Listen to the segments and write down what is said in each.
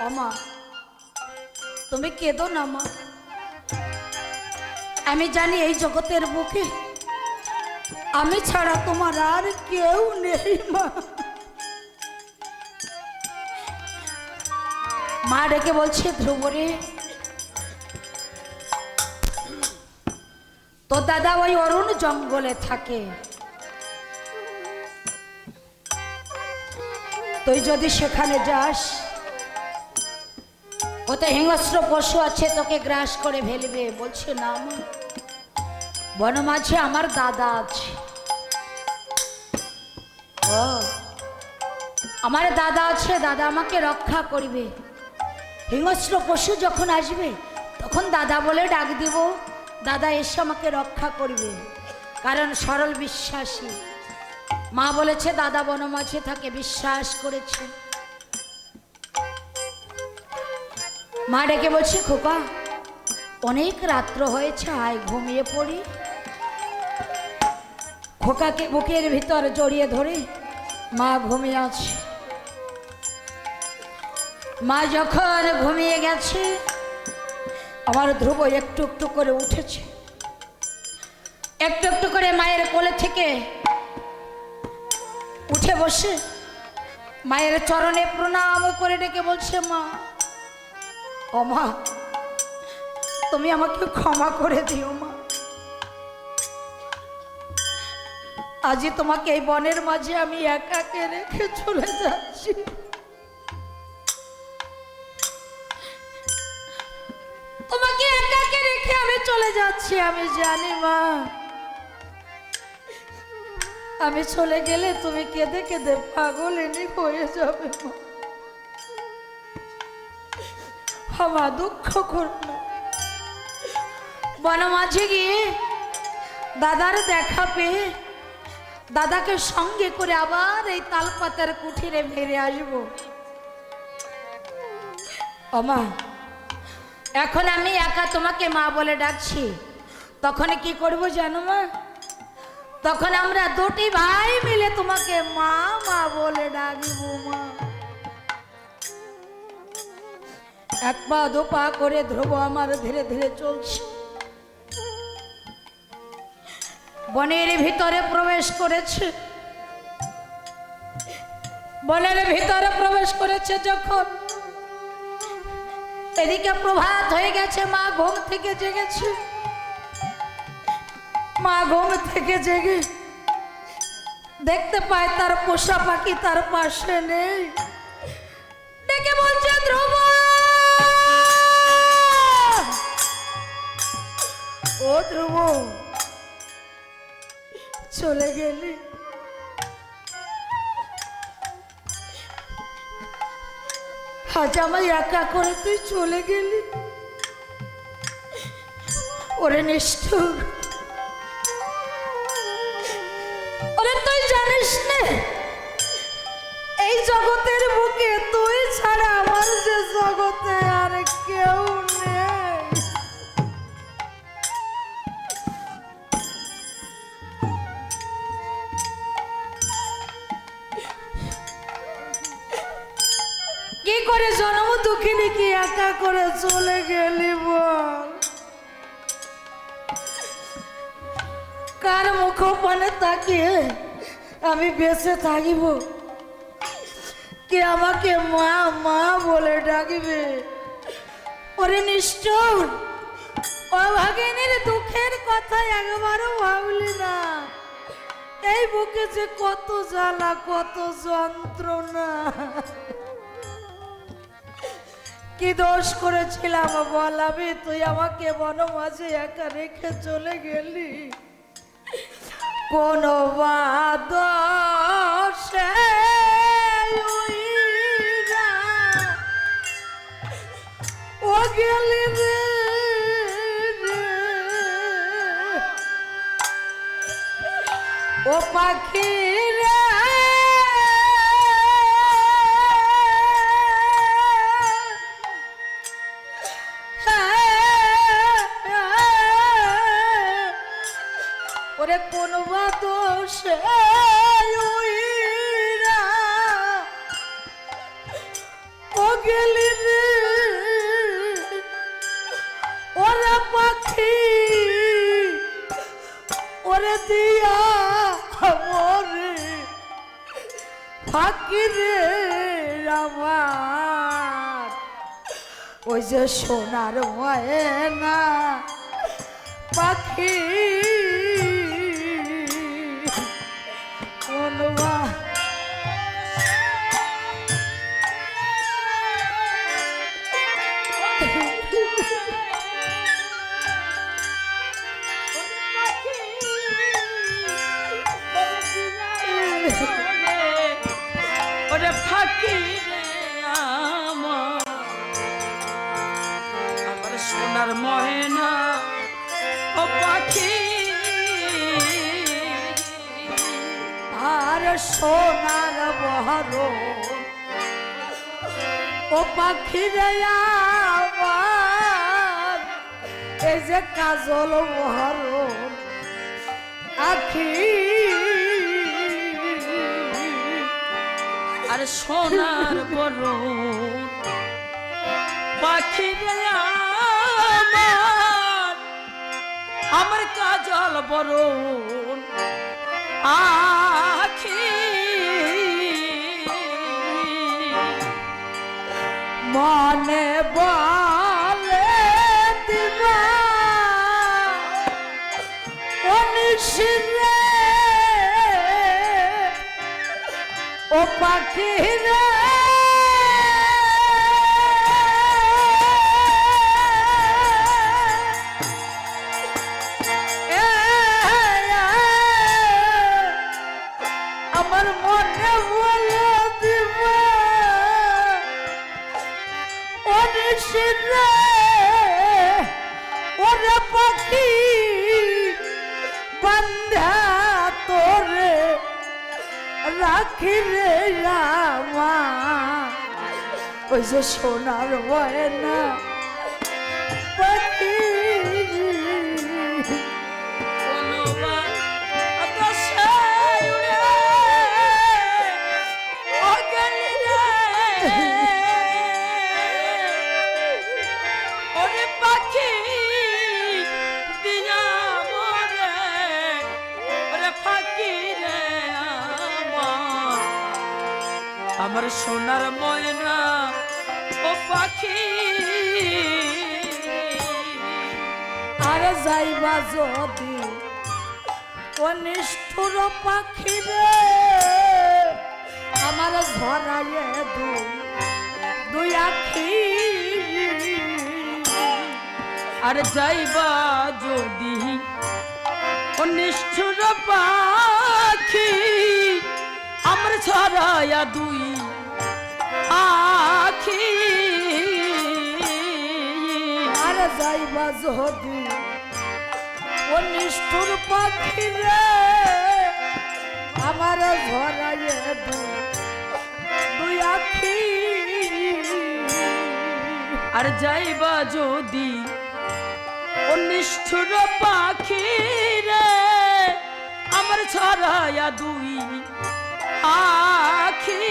অমা তুমি কেঁদো না মা আমি জানি এই জগতের বুকে আমি ছাড়া তোমার আর কেউ নেই মা মা ডেকে বলছে ধ্রুবরে তো দাদা ওই অরুণ জঙ্গলে থাকে তুই যদি সেখানে যাস কোথায় হিংস্র পশু আছে তোকে গ্রাস করে ফেলবে? বলছে, না বন মাঝে আমার দাদা আছে। ও, আমার দাদা আছে, দাদা আমাকে রক্ষা করবে। হিংস্র পশু যখন আসবে, তখন দাদা বলে ডাক দিব, দাদা, এসে আমাকে রক্ষা করবে। কারণ সরল বিশ্বাসী। মা বলেছে, দাদা বনমাঝে থাকে, বিশ্বাস করেছে। মা ডেকে বলছে, খোকা, অনেক রাত্র হয়েছে, আয় ঘুমিয়ে পড়ি। খোকাকে বুকের ভিতর জড়িয়ে ধরে মা ঘুমিয়ে আছে। মা যখন ঘুমিয়ে গেছে, আমার ধ্রুব একটু একটু করে উঠেছে। একটু একটু করে মায়ের কোলে থেকে উঠে বসে মায়ের চরণে প্রণাম করে ডেকে বলছে, মা ও মা, তুমি আমাকে ক্ষমা করে দিও মা। আজই তোমাকে এই বনের মাঝে আমি একাকে রেখে চলে যাচ্ছি। তোমাকে একাকে রেখে আমি চলে যাচ্ছি, আমি জানি মা। আমি চলে গেলে তুমি কেঁদে কেঁদে পাগল এনে হয়ে যাবে মা। আমার দুঃখ করো না বনমাঝে গিয়ে দাদার দেখা পেয়ে দাদাকে সঙ্গে করে আবার এই তালপাতার কুঠিরে ফিরে আসব। অমা এখন আমি একা তোমাকে মা বলে ডাকছি। তখন কি করব জানো মা? তখন আমরা দুটি ভাই মিলে তোমাকে মা মা বলে ডাকব মা। এক পা দু পা করে ধ্রুব আমার ধীরে ধীরে চলছে। বনের ভিতরে প্রবেশ করেছে। বনের ভিতরে প্রবেশ করেছে যখন এদিকে প্রভাত হয়ে গেছে, মা ঘুম থেকে জেগেছে। মা ঘুম থেকে জেগে দেখতে পায় তার পোষা পাখি তার পাশে নেই। ডেকে বলছে, ধ্রুব ধ্রুব, চলে গেলি। আজ আমায় একা করে তুই চলে গেলি। ওরে নিষ্ঠুর। ওরে তুই জানিস না তাকিয়ে আমি বেঁচে থাকিব। কে আমাকে মা মা বলে ডাকবে? ওরে নিষ্ঠুর, অভাগিনীর দুঃখের কথা একবারও ভাবলি না। এই বুকে যে কত জ্বালা, কত যন্ত্রণা। কি দোষ করেছিলাম বলাবি তুই আমাকে বনমাঝে একা রেখে চলে গেলি। কোন বাদশে ও গেলি রে। ও পাখি ওরে কোন পাখি। ওরে দিয়া খবর ফাঁকি রে ওই যে সোনার হয় না পাখি। বহর ও আমার এই যে কাজল বহর আখি। আর সোনার বড় পাখি আমার আমার কাজল বড় আখি। মনে বলে দিবা। অনিশিরে ও পাখি রাখি রে রামা। ওই যে সোনার ময়না পাখি আমার সোনার ময়না, ও পাখি। আর যাইবা যদি অনিষ্ঠুর পাখি রে, আমার ধরাইয়ে দুই আখি। আর যাইবা যদি অনিষ্ঠুর পাখি আমার ছড়ায়া দুই আখি। আর যাইবা যদি ও নিষ্ঠুর পাখি রে, আমার ধরাইয়ে দুই দুই আখি। আর যাইবা যদি অনিষ্ঠুর পাখি রে, আমার ছড়ায়া দুই আখি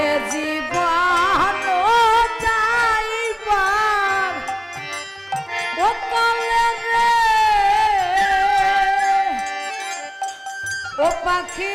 এ জীবন যাইবার ও কালে রে। ও পাখি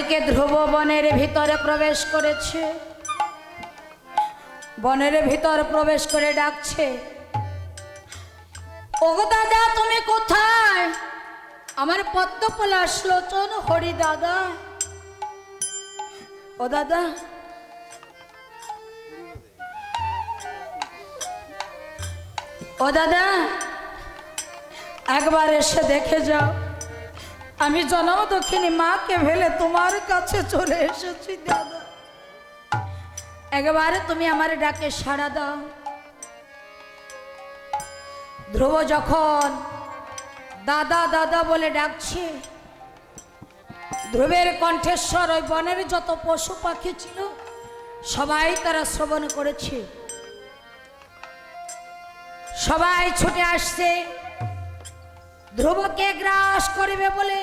ওদিকে ধ্রুব বনের ভিতরে প্রবেশ করেছে। বনের ভিতর প্রবেশ করে ডাকছে দাদা, তুমি কোথায়? আমার পদ্ম পলাশ লোচন হরি দাদা। ও দাদা ও দাদা, একবার এসে দেখে যাও। আমি জনম দক্ষিণী, মাকে ভেলে তোমার কাছে চলে এসেছি, দাদা। একবারে তুমি আমার ডাকে সাড়া দাও। ধ্রুব যখন দাদা দাদা বলে ডাকছে, ধ্রুবের কণ্ঠেশ্বর ওই বনের যত পশু পাখি ছিল, সবাই তারা শ্রবণ করেছে। সবাই ছুটে আসছে। ধ্রুবকে গ্রাস করিবে বলে।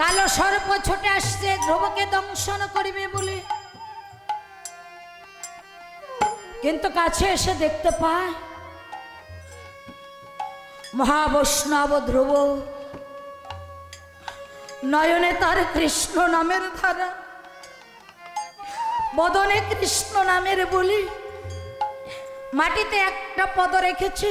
কালো সর্প ছুটে আসছে, ধ্রুবকে দংশন করিবে বলে। কিন্তু কাছে এসে দেখতে পায়, মহাবৈষ্ণব ধ্রুব, নয়নে তার কৃষ্ণ নামের ধারা, বদনে কৃষ্ণ নামের বলি, মাটিতে একটা পদ রেখেছে।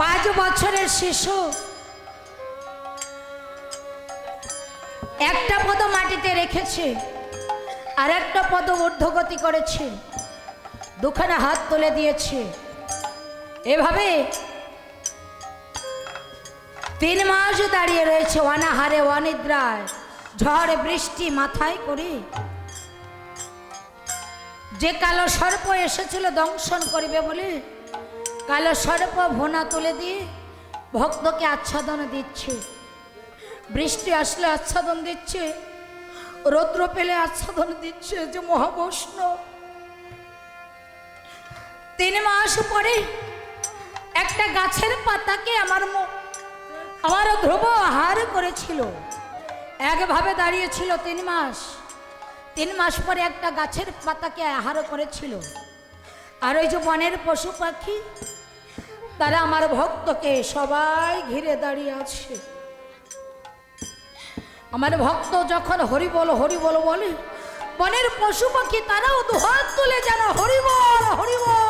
পাঁচ বছরের শিশু। একটা পদ মাটিতে রেখেছে আর একটা পদ ঊর্ধ্বগতি করেছে, দুখানা হাত তুলে দিয়েছে। এভাবে তিন মাস দাঁড়িয়ে রয়েছে অনাহারে, অনিদ্রায়, ঝড় বৃষ্টি মাথায় করে। যে কালো সর্প এসেছিল দংশন করিবে বলে কালো সর্প ভোনা তুলে দিয়ে ভক্তকে আচ্ছাদন দিচ্ছে। বৃষ্টি আসলে আচ্ছাদন দিচ্ছে, রৌদ্র পেলে আচ্ছাদন দিচ্ছে যে মহাবৈষ্ণব। তিন মাস পরে একটা গাছের পাতাকে আমার আমার ধ্রুব আহার করেছিল। একভাবে দাঁড়িয়েছিল তিন মাস। তিন মাস পরে একটা গাছের পাতাকে আহার করেছিল। আর ওই যে বনের পশু পাখি, তারা আমার ভক্তকে সবাই ঘিরে দাঁড়িয়ে আছে। আমার ভক্ত যখন হরি বল হরি বল বলে বনের পশু পাখি, তারাও দুহাত তুলে যেন হরি বল হরি বল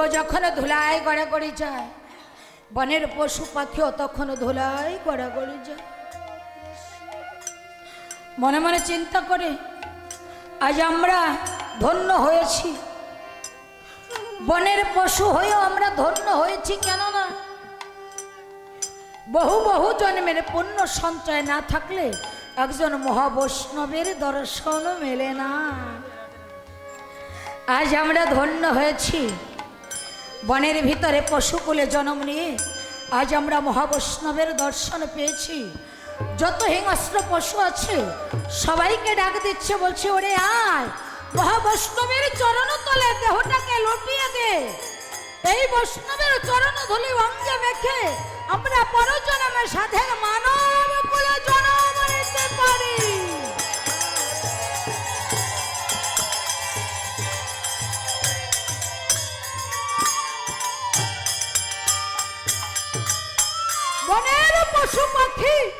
ধ্রুব যখন ধুলায় গড়াগড়ি যায়। বনের পশু পাখিও তখন ধুলায় গড়াগড়ি যায়। মনে মনে চিন্তা করে, আজ আমরা ধন্য হয়েছি। বনের পশু হয়েও আমরা ধন্য হয়েছি কেননা, বহু বহু জন্মের পুণ্য সঞ্চয় না থাকলে একজন মহাবৈষ্ণবের দর্শন মেলে না। আজ আমরা ধন্য হয়েছি। বনের ভিতরে পশুকুলে জন্ম নিয়ে আজ আমরা মহাবৈষ্ণবের দর্শন পেয়েছি। যত হিংস্র পশু আছে, সবাইকে ডাক দিচ্ছে, বলছে, ওরে আয়, মহাবৈষ্ণবের চরণ তলে দেহটাকে লুটিয়ে দে। এই বৈষ্ণবের চরণ ধুলি অঙ্গে মেখে আমরা পরজন্মে সাধের মানব কুলে জন্ম নিতে পারি। পশু পাখি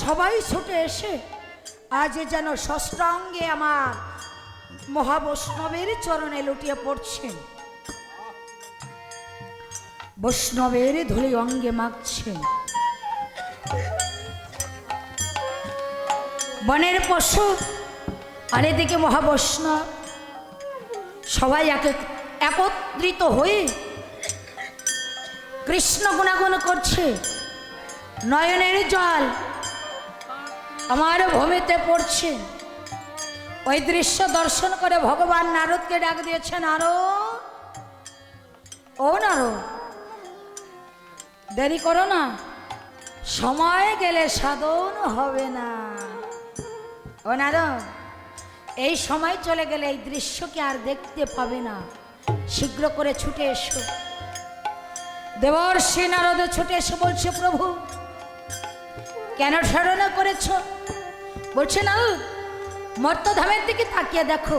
সবাই ছুটে এসে আজ যেন ষষ্ঠাঙ্গে আমার মহাবৈষ্ণবের চরণে লুটিয়ে পড়ছেন। বৈষ্ণবের ধুলি অঙ্গে মাখছেন। বনের পশু, আর এদিকে মহাবৈষ্ণব, সবাই এক- একত্রিত হয়ে কৃষ্ণ গুণাগুণ করছে। নয়নের জল আমার ভূমিতে পড়ছে। ওই দৃশ্য দর্শন করে ভগবান নারদকে ডাক দিয়েছেন আরও ও নারো দেরি করো না, সময় গেলে সাধন হবে না। ও নারো এই সময় চলে গেলে এই দৃশ্যকে আর দেখতে পাবে না। শীঘ্র করে ছুটে এসো। দেবর সে নারদ, ছুটে এসে বলছে, প্রভু কেন সাধনা করেছ? বলছে না মর্তধামের দিকে তাকিয়ে দেখো।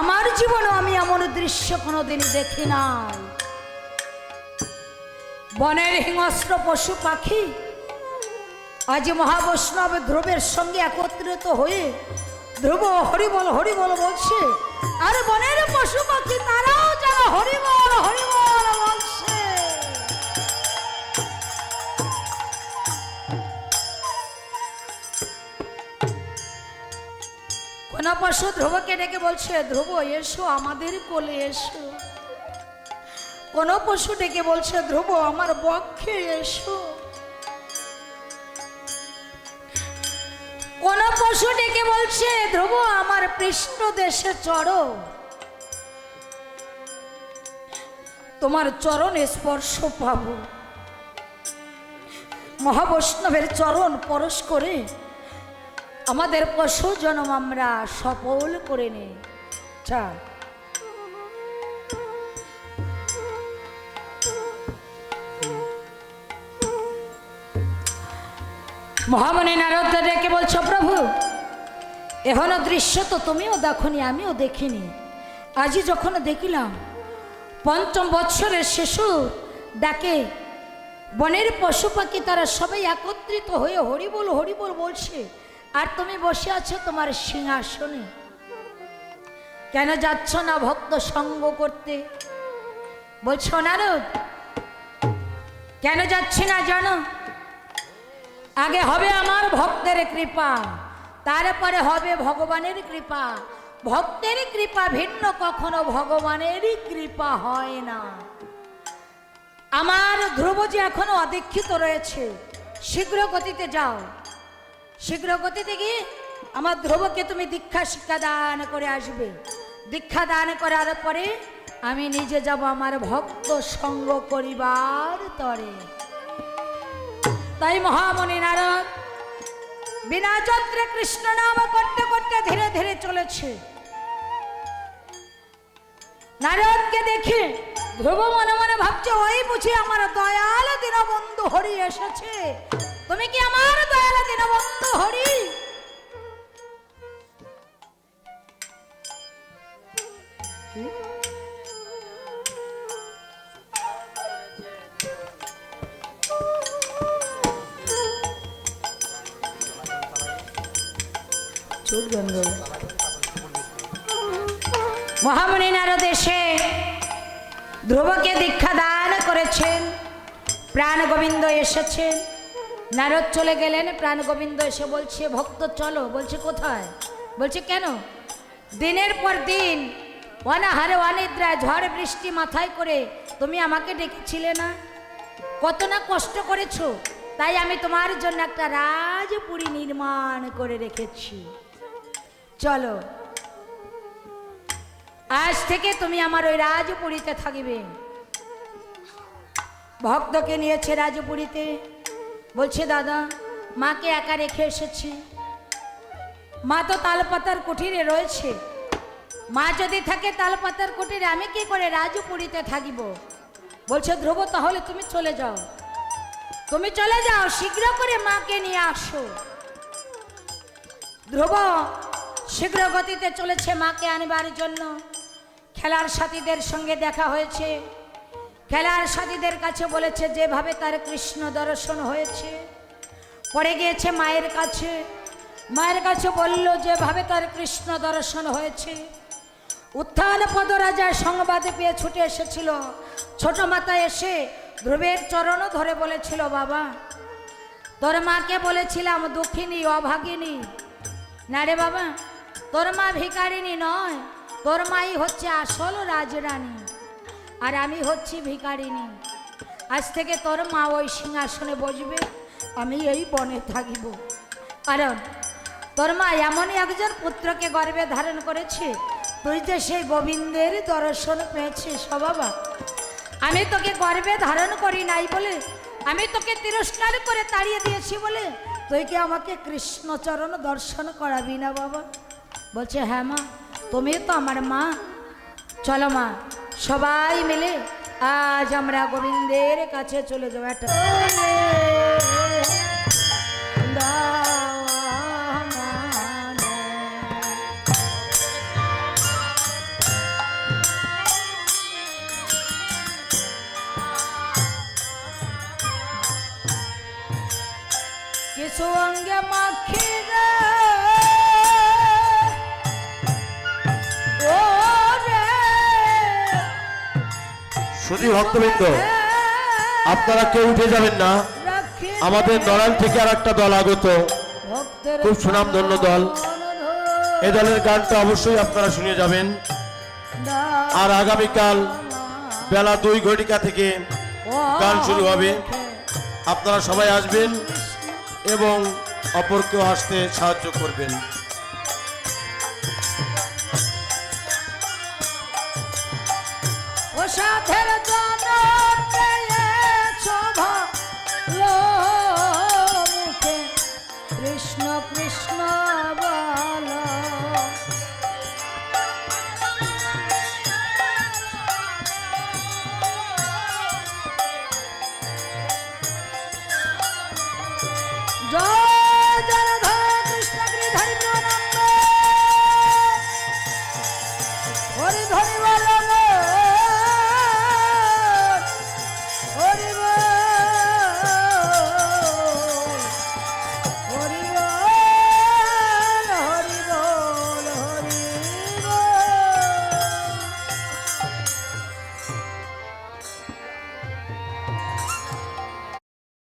আমার জীবনে আমি এমন দৃশ্য কোনোদিনই দেখি নাই। বনের হিংস্র পশু পাখি আজ মহাবৈষ্ণব ধ্রুবের সঙ্গে একত্রিত হয়ে ধ্রুব হরিবল হরিবল বলছে, আর বনের পশু পাখি, তারাও যারা হরিবল হরিবল কোন পশু ধ্রুবকে ডেকে বলছে, ধ্রুব, এসো, আমাদের কোলে এসো। কোন পশু ডেকে বলছে, ধ্রুব, আমার বক্ষে এসো। কোন পশু ডেকে বলছে, ধ্রুব, আমার পৃষ্ঠ দেশে চড়ো। তোমার চরণ স্পর্শ পাবো। মহাবৈষ্ণবের চরণ পরশ করে আমাদের পশু জন্ম আমরা সফল করে নে আচ্ছা। মহামণি নারদ ডেকে বলছো, প্রভু এখনও দৃশ্য তো তুমিও দেখনি, আমিও দেখিনি। আজই যখন দেখিলাম, পঞ্চম বৎসরের শিশু ডাকে, বনের পশু পাখি তারা সবাই একত্রিত হয়ে হরিবল হরিবল বলছে আর তুমি বসে আছো তোমার সিংহাসনে। কেন যাচ্ছ না ভক্ত সঙ্গ করতে? বলছো নারদ কেন যাচ্ছি না জানো? আগে হবে আমার ভক্তের কৃপা, তারপরে হবে ভগবানের কৃপা। ভক্তের কৃপা ভিন্ন, কখনো ভগবানেরই কৃপা হয় না। আমার ধ্রুব যে এখনও অদীক্ষিত রয়েছে, শীঘ্র গতিতে যাও। শীঘ্র গতিতে গিয়ে আমার ধ্রুবকে তুমি দীক্ষা শিক্ষা দান করে আসবে। দীক্ষা দান করার পরে আমি নিজে যাব আমার ভক্ত সঙ্গ করিবার তরে। তাই মহামণি নারদ, বিনা যন্ত্রে কৃষ্ণ নাম করতে করতে ধীরে ধীরে চলেছে। নারদকে দেখে ধ্রুব মনে মনে ভাবছে, ওই বুঝি আমার দয়াল দীনবন্ধু হরি এসেছে। তুমি কি আমার দয়াল দীনবন্ধু হরি? চোখ বন্ধ মহামণি এসে ধ্রুবকে দীক্ষা দান করেছেন। প্রাণ গোবিন্দ এসেছেন। নারদ চলে গেলেন, প্রাণ গোবিন্দ এসে বলছে, ভক্ত, চলো। বলছে, কোথায়? বলছে, কেন? দিনের পর দিন অনাহারে অনিদ্রা ঝড় বৃষ্টি মাথায় করে তুমি আমাকে ডেকেছিলে না? কত না কষ্ট করেছ? তাই আমি তোমার জন্য একটা রাজপুরী নির্মাণ করে রেখেছি। চলো। আজ থেকে তুমি আমার ওই রাজপুরীতে থাকবে। ভক্তকে নিয়েছে রাজপুরীতে। বলছে, দাদা, মাকে একা রেখে এসেছি। মা তো তালপাতার কুঠিরে রয়েছে। মা যদি থাকে তালপাতার কুঠিরে আমি কি করে রাজপুরীতে থাকিব? বলছে, ধ্রুব, তাহলে তুমি চলে যাও। তুমি চলে যাও, শীঘ্র করে মাকে নিয়ে আসো। ধ্রুব শীঘ্র গতিতে চলেছে মাকে আনবার জন্য। খেলার সাথীদের সঙ্গে দেখা হয়েছে। খেলার সাথীদের কাছে বলেছে, যেভাবে তার কৃষ্ণ দর্শন হয়েছে, পড়ে গিয়েছে মায়ের কাছে। মায়ের কাছে বলল, যেভাবে তার কৃষ্ণ দর্শন হয়েছে। উত্থান পদরাজা সংবাদ পেয়ে ছুটে এসেছিল। ছোট মাতা এসে ধ্রুবের চরণ ধরে বলেছিল, বাবা, তোর মাকে বলেছিলাম, দুঃখিনী, অভাগিনী। না রে বাবা, তোর মা ভিকারিনী নয়, তোর মাই হচ্ছে আসল রাজরানী। আর আমি হচ্ছি ভিকারিনী আজ থেকে তোর মা ওই সিংহাসনে বসবে, আমি এই বনে থাকিব। কারণ তোর মা এমনই একজন পুত্রকে গর্বে ধারণ করেছে, তুই যে সেই গোবিন্দের দর্শন পেয়েছিস বাবা। আমি তোকে গর্বে ধারণ করি নাই বলে, আমি তোকে তিরস্কার করে তাড়িয়ে দিয়েছি বলে, তুই কি আমাকে কৃষ্ণচরণ দর্শন করাবি না বাবা? বলছে হ্যাঁ মা, তুমি তো আমার মা। চলো মা সবাই মিলে আজ আমরা গোবিন্দের কাছে চলে যাব। একটা শুধু ভক্তবৃন্দ, আপনারা কেউ উঠে যাবেন না আমাদের নড়াইল থেকে আর একটা দল আগত খুব সুনামধন্য দল। এ দলের গানটা অবশ্যই আপনারা শুনে যাবেন আর আগামীকাল বেলা দুই ঘটিকা থেকে গান শুরু হবে। আপনারা সবাই আসবেন এবং অপরকেও আসতে সাহায্য করবেন কৃষ্ণ বা